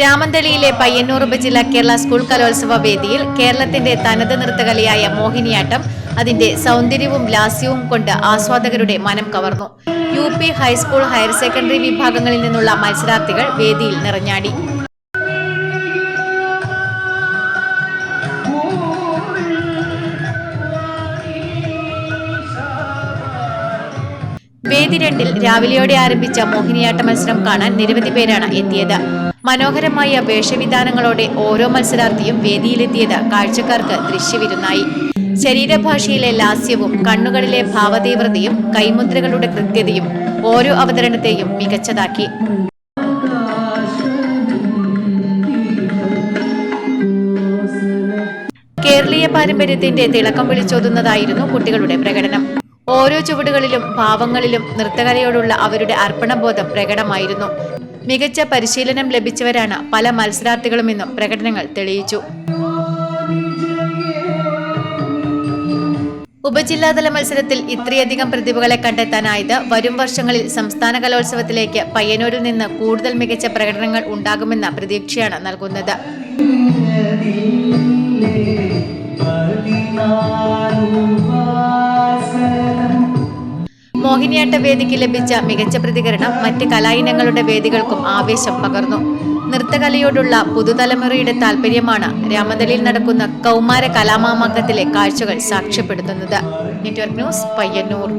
രാമന്തളിയിലെ പയ്യന്നൂർ ഉപജില്ല കേരള സ്കൂൾ കലോത്സവ വേദിയിൽ കേരളത്തിന്റെ തനത് നൃത്തകലയായ മോഹിനിയാട്ടം അതിന്റെ സൗന്ദര്യവും ലാസ്യവും കൊണ്ട് ആസ്വാദകരുടെ മനം കവർന്നു. U P high school higher secondary വിഭാഗങ്ങളിൽ നിന്നുള്ള മത്സരാർത്ഥികൾ വേദിയിൽ നിറഞ്ഞാടി. വേദി രണ്ടിൽ രാവിലെയോടെ ആരംഭിച്ച മോഹിനിയാട്ട മത്സരം കാണാൻ നിരവധി പേരാണ് എത്തിയത്. മനോഹരമായ വേഷവിധാനങ്ങളോടെ ഓരോ മത്സരാർത്ഥിയും വേദിയിലെത്തിയത് കാഴ്ചക്കാർക്ക് ദൃശ്യവിരുന്നായി. ശരീരഭാഷയിലെ ലാസ്യവും കണ്ണുകളിലെ ഭാവതീവ്രതയും കൈമുദ്രകളുടെ കൃത്യതയും ഓരോ അവതരണത്തെയും മികച്ചതാക്കി. കേരളീയ പാരമ്പര്യത്തിന്റെ തിളക്കം വിളിച്ചോതുന്നതായിരുന്നു കുട്ടികളുടെ പ്രകടനം. ഓരോ ചുവടുകളിലും ഭാവങ്ങളിലും നൃത്തകലയോടുള്ള അവരുടെ അർപ്പണബോധം പ്രകടമായിരുന്നു. മികച്ച പരിശീലനം ലഭിച്ചവരാണ് പല മത്സരാർത്ഥികളുമെന്നും പ്രകടനങ്ങൾ തെളിയിച്ചു. ഉപജില്ലാതല മത്സരത്തിൽ ഇത്രയധികം പ്രതിഭകളെ കണ്ടെത്താനായത് വരും വർഷങ്ങളിൽ സംസ്ഥാന കലോത്സവത്തിലേക്ക് പയ്യന്നൂരിൽ നിന്ന് കൂടുതൽ മികച്ച പ്രകടനങ്ങൾ ഉണ്ടാകുമെന്ന പ്രതീക്ഷയാണ് നൽകുന്നത്. മോഹിനിയാട്ട വേദിക്ക് ലഭിച്ച മികച്ച പ്രതികരണം മറ്റ് കലായിനങ്ങളുടെ വേദികൾക്കും ആവേശം പകർന്നു. നൃത്തകലയോടുള്ള പുതുതലമുറയുടെ താല്പര്യമാണ് രാമതലിയിൽ നടക്കുന്ന കൗമാര കലാമാമാങ്കത്തിലെ കാഴ്ചകൾ സാക്ഷ്യപ്പെടുത്തുന്നത്. Network news Payyanur.